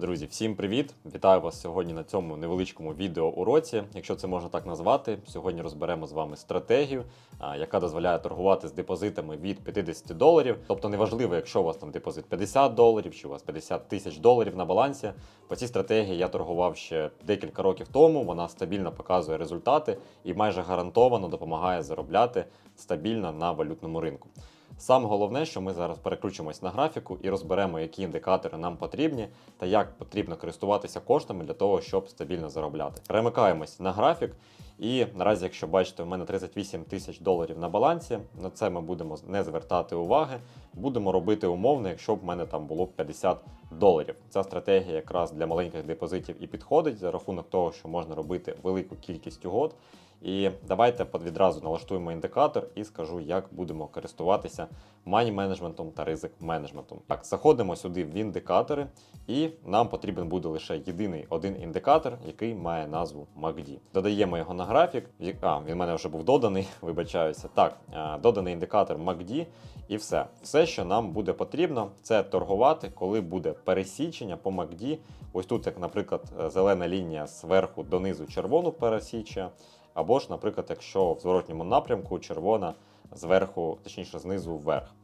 Друзі, всім привіт! Вітаю вас сьогодні на цьому невеличкому відеоуроці, якщо це можна так назвати. Сьогодні розберемо з вами стратегію, яка дозволяє торгувати з депозитами від 50 доларів. Тобто неважливо, якщо у вас там депозит 50 доларів чи у вас 50 тисяч доларів на балансі. По цій стратегії я торгував ще декілька років тому. Вона стабільно показує результати і майже гарантовано допомагає заробляти стабільно на валютному ринку. Саме головне, що ми зараз переключимось на графіку і розберемо, які індикатори нам потрібні та як потрібно користуватися коштами для того, щоб стабільно заробляти. Перемикаємось на графік. І наразі, якщо бачите, у мене 38 тисяч доларів на балансі. На це ми будемо не звертати уваги. Будемо робити умовно, якщо б в мене там було 50 доларів. Ця стратегія якраз для маленьких депозитів і підходить за рахунок того, що можна робити велику кількість угод. І давайте відразу налаштуємо індикатор і скажу, як будемо користуватися мані менеджментом та ризик менеджментом. Так, заходимо сюди в індикатори, і нам потрібен буде лише єдиний один індикатор, який має назву MACD. Додаємо його на графік. А, він в мене вже був доданий, вибачаюся. Так, доданий індикатор MACD і все. Все, що нам буде потрібно, це торгувати, коли буде пересічення по MACD. Ось тут, як, наприклад, е, зелена лінія зверху донизу червону пересічує. Або ж, наприклад, якщо в зворотньому напрямку червона зверху, точніше знизу вверх.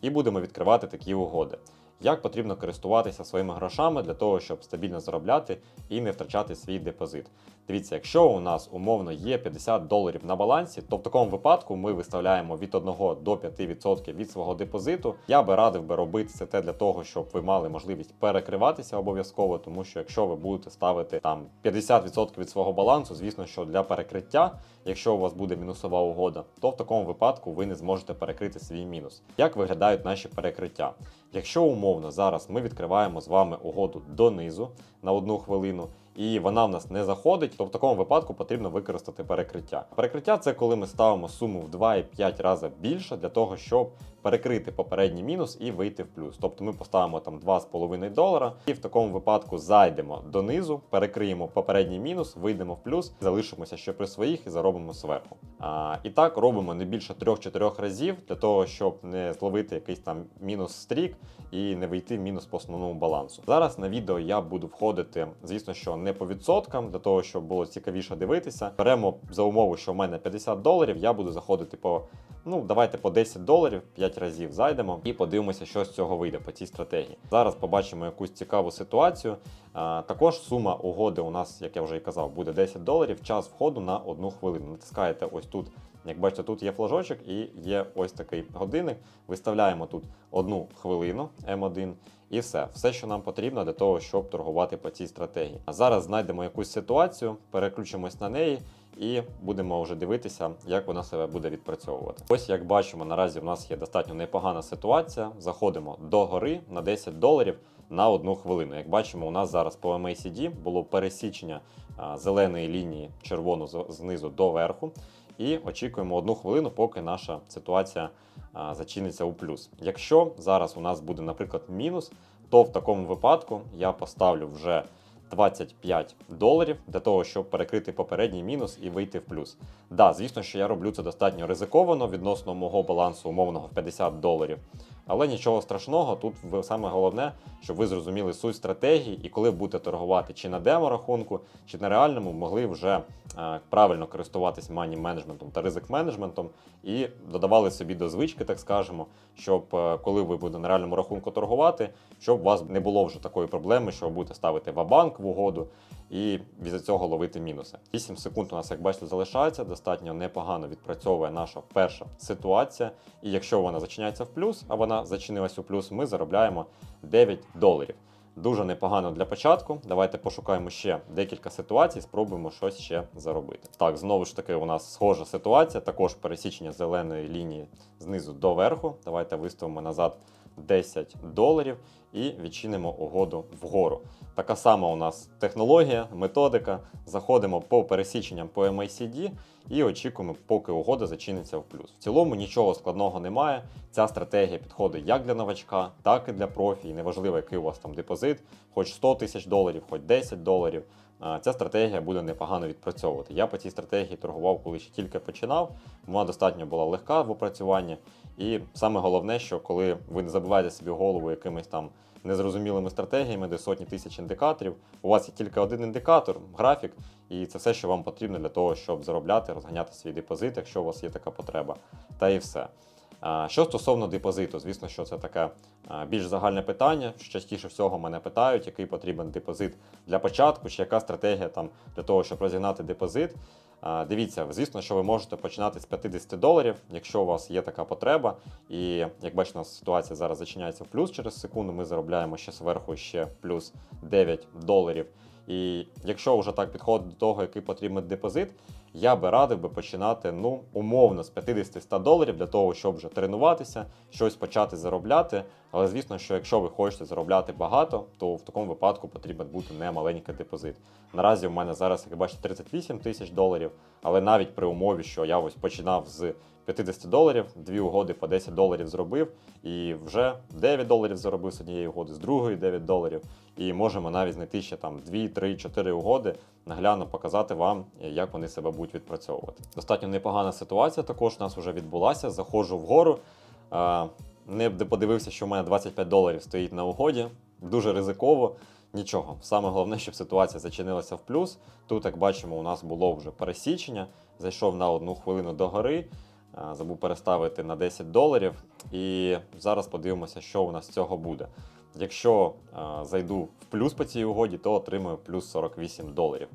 І будемо відкривати такі угоди. Як потрібно користуватися своїми грошами для того, щоб стабільно заробляти і не втрачати свій депозит. Дивіться, якщо у нас умовно є 50 доларів на балансі, то в такому випадку ми виставляємо від 1 до 5% від свого депозиту. Я би радив би робити це те для того, щоб ви мали можливість перекриватися обов'язково, тому що якщо ви будете ставити там 50% від свого балансу, звісно, що для перекриття, якщо у вас буде мінусова угода, то в такому випадку ви не зможете перекрити свій мінус. Як виглядають наші перекриття? Якщо умовно зараз ми відкриваємо з вами угоду донизу на одну хвилину, і вона в нас не заходить, то в такому випадку потрібно використати перекриття. Перекриття це коли ми ставимо суму в 2,5 рази більше для того, щоб перекрити попередній мінус і вийти в плюс. Тобто ми поставимо там 2,5 долара, і в такому випадку зайдемо донизу, перекриємо попередній мінус, вийдемо в плюс, залишимося ще при своїх і заробимо зверху. А, і так робимо не більше 3-4 разів для того, щоб не зловити якийсь там мінус стрік і не вийти в мінус по основному балансу. Зараз на відео я буду входити, звісно, що не по відсоткам, для того, щоб було цікавіше дивитися. Беремо за умову, що в мене 50 доларів, я буду заходити по. Ну, давайте по 10 доларів 5 разів зайдемо і подивимося, що з цього вийде по цій стратегії. Зараз побачимо якусь цікаву ситуацію. Також сума угоди у нас, як я вже і казав, буде 10 доларів. Час входу на одну хвилину. Натискаєте ось тут. Як бачите, тут є флажочок і є ось такий годинник. Виставляємо тут одну хвилину М1 і все. Все, що нам потрібно для того, щоб торгувати по цій стратегії. А зараз знайдемо якусь ситуацію, переключимось на неї і будемо вже дивитися, як вона себе буде відпрацьовувати. Ось як бачимо, наразі в нас є достатньо непогана ситуація. Заходимо до гори на 10 доларів на одну хвилину. Як бачимо, у нас зараз по MACD було пересічення зеленої лінії червону знизу до верху. І очікуємо одну хвилину, поки наша ситуація а, зачиниться у плюс. Якщо зараз у нас буде, наприклад, мінус, то в такому випадку я поставлю вже 25 доларів для того, щоб перекрити попередній мінус і вийти в плюс. Да, звісно, що я роблю це достатньо ризиковано відносно мого балансу умовного в 50 доларів. Але нічого страшного, тут саме головне, щоб ви зрозуміли суть стратегії, і коли будете торгувати чи на демо-рахунку, чи на реальному, могли вже е, правильно користуватись мані менеджментом та ризик менеджментом і додавали собі до звички, так скажемо, щоб е, коли ви будете на реальному рахунку торгувати, щоб у вас не було вже такої проблеми, що ви будете ставити ва-банк в угоду і від цього ловити мінуси. 8 секунд у нас, як бачите, залишається. Достатньо непогано відпрацьовує наша перша ситуація. І якщо вона зачиняється в плюс, а вона зачинилась у плюс, ми заробляємо 9 доларів. Дуже непогано для початку. Давайте пошукаємо ще декілька ситуацій, спробуємо щось ще заробити. Так, знову ж таки, у нас схожа ситуація, також пересічення зеленої лінії знизу до верху. Давайте виставимо назад 10 доларів і відчинимо угоду вгору. Така сама у нас технологія, методика. Заходимо по пересіченням по MACD і очікуємо, поки угода зачиниться в плюс. В цілому нічого складного немає. Ця стратегія підходить як для новачка, так і для профі. І неважливо, який у вас там депозит, хоч 100 тисяч доларів, хоч 10 доларів. Ця стратегія буде непогано відпрацьовувати. Я по цій стратегії торгував, коли ще тільки починав. Вона достатньо була легка в опрацюванні. І саме головне, що коли ви не забиваєте собі голову якимись там незрозумілими стратегіями, де сотні тисяч індикаторів. У вас є тільки один індикатор, графік, і це все, що вам потрібно для того, щоб заробляти, розганяти свій депозит, якщо у вас є така потреба. Та і все. Що стосовно депозиту, звісно, що це таке більш загальне питання. Частіше всього мене питають, який потрібен депозит для початку, чи яка стратегія там для того, щоб розігнати депозит. Дивіться, звісно, що ви можете починати з 50 доларів, якщо у вас є така потреба. І як бачите, у нас ситуація зараз зачиняється в плюс через секунду. Ми заробляємо ще зверху ще плюс 9 доларів. І якщо вже так підходить до того, який потрібен депозит, я би радив би починати ну умовно з 50-100 доларів для того, щоб вже тренуватися, щось почати заробляти. Але звісно, що якщо ви хочете заробляти багато, то в такому випадку потрібен бути не маленький депозит. Наразі в мене зараз, як бачите, 38 тисяч доларів, але навіть при умові, що я ось починав з 50 доларів, дві угоди по 10 доларів зробив, і вже 9 доларів заробив з однієї угоди, з другої 9 доларів. І можемо навіть знайти ще там 2, 3, 4 угоди, наглядно показати вам, як вони себе будуть відпрацьовувати. Достатньо непогана ситуація також у нас вже відбулася. Заходжу вгору. Не подивився, що в мене 25 доларів стоїть на угоді. Дуже ризиково. Нічого. Саме головне, щоб ситуація зачинилася в плюс. Тут, як бачимо, у нас було вже пересічення. Зайшов на одну хвилину до гори, забув переставити на 10 доларів. І зараз подивимося, що у нас з цього буде. Якщо зайду в плюс по цій угоді, то отримую плюс 48 доларів.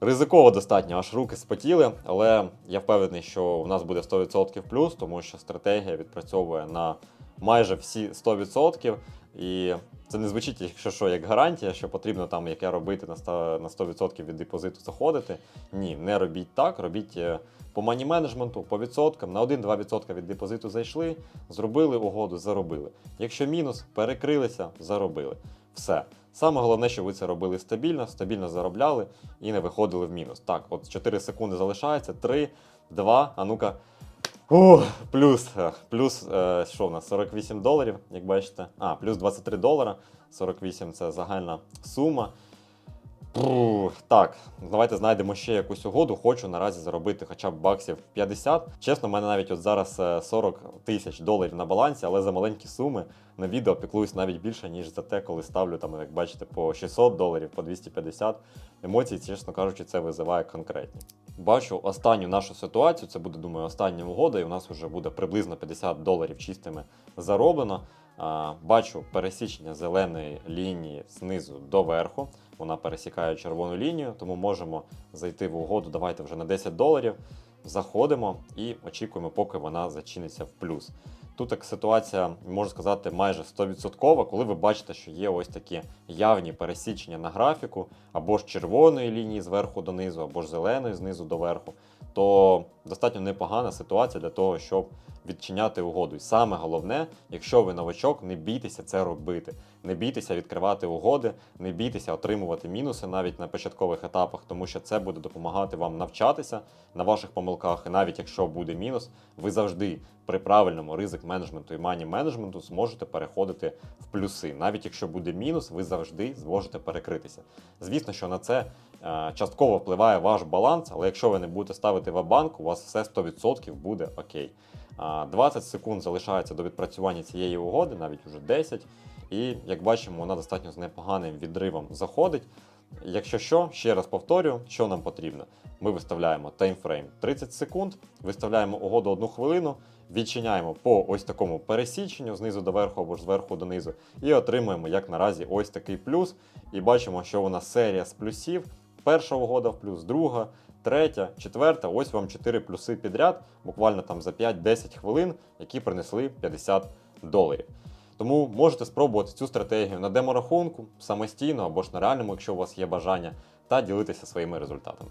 Ризиково достатньо, аж руки спотіли, але я впевнений, що у нас буде 100% плюс, тому що стратегія відпрацьовує на майже всі 100%. І це не звучить, якщо що, як гарантія, що потрібно там, як я робити на 100%, на 100% від депозиту заходити. Ні, не робіть так, робіть е, по мані менеджменту, по відсоткам, на 1-2% від депозиту зайшли, зробили угоду, заробили. Якщо мінус, перекрилися, заробили. Все. Саме головне, щоб ви це робили стабільно, стабільно заробляли і не виходили в мінус. Так, от 4 секунди залишається, 3, 2, а ну-ка. Ух, плюс, е, плюс, е, що в нас, 48 доларів, як бачите. А, плюс 23 долара. 48 це загальна сума. Так, давайте знайдемо ще якусь угоду. Хочу наразі заробити хоча б баксів 50. Чесно, в мене навіть от зараз е, 40 тисяч доларів на балансі, але за маленькі суми на відео піклуюсь навіть більше, ніж за те, коли ставлю там, як бачите, по 600 доларів, по 250. Емоції, чесно кажучи, це визиває конкретні. Бачу останню нашу ситуацію. Це буде, думаю, остання угода, і у нас вже буде приблизно 50 доларів чистими зароблено. Бачу пересічення зеленої лінії знизу до верху. Вона пересікає червону лінію, тому можемо зайти в угоду. Давайте вже на 10 доларів. Заходимо і очікуємо, поки вона зачиниться в плюс. Тут так ситуація, можна сказати, майже 100%, коли ви бачите, що є ось такі явні пересічення на графіку, або ж червоної лінії зверху донизу, або ж зеленої знизу до верху, то достатньо непогана ситуація для того, щоб відчиняти угоду. І саме головне, якщо ви новачок, не бійтеся це робити. Не бійтеся відкривати угоди, не бійтеся отримувати мінуси навіть на початкових етапах, тому що це буде допомагати вам навчатися на ваших помилках. І навіть якщо буде мінус, ви завжди при правильному ризик менеджменту і мані менеджменту зможете переходити в плюси. Навіть якщо буде мінус, ви завжди зможете перекритися. Звісно, що на це е, частково впливає ваш баланс, але якщо ви не будете ставити в банк, у вас все 100% буде окей. А, 20 секунд залишається до відпрацювання цієї угоди, навіть уже 10. І як бачимо, вона достатньо з непоганим відривом заходить. Якщо що, ще раз повторю, що нам потрібно. Ми виставляємо таймфрейм 30 секунд, виставляємо угоду 1 хвилину, відчиняємо по ось такому пересіченню знизу до верху або ж зверху донизу, і отримуємо, як наразі, ось такий плюс. І бачимо, що нас серія з плюсів. Перша угода в плюс, друга, третя, четверта. Ось вам 4 плюси підряд, буквально там за 5-10 хвилин, які принесли 50 доларів. Тому можете спробувати цю стратегію на деморахунку самостійно або ж на реальному, якщо у вас є бажання, та ділитися своїми результатами.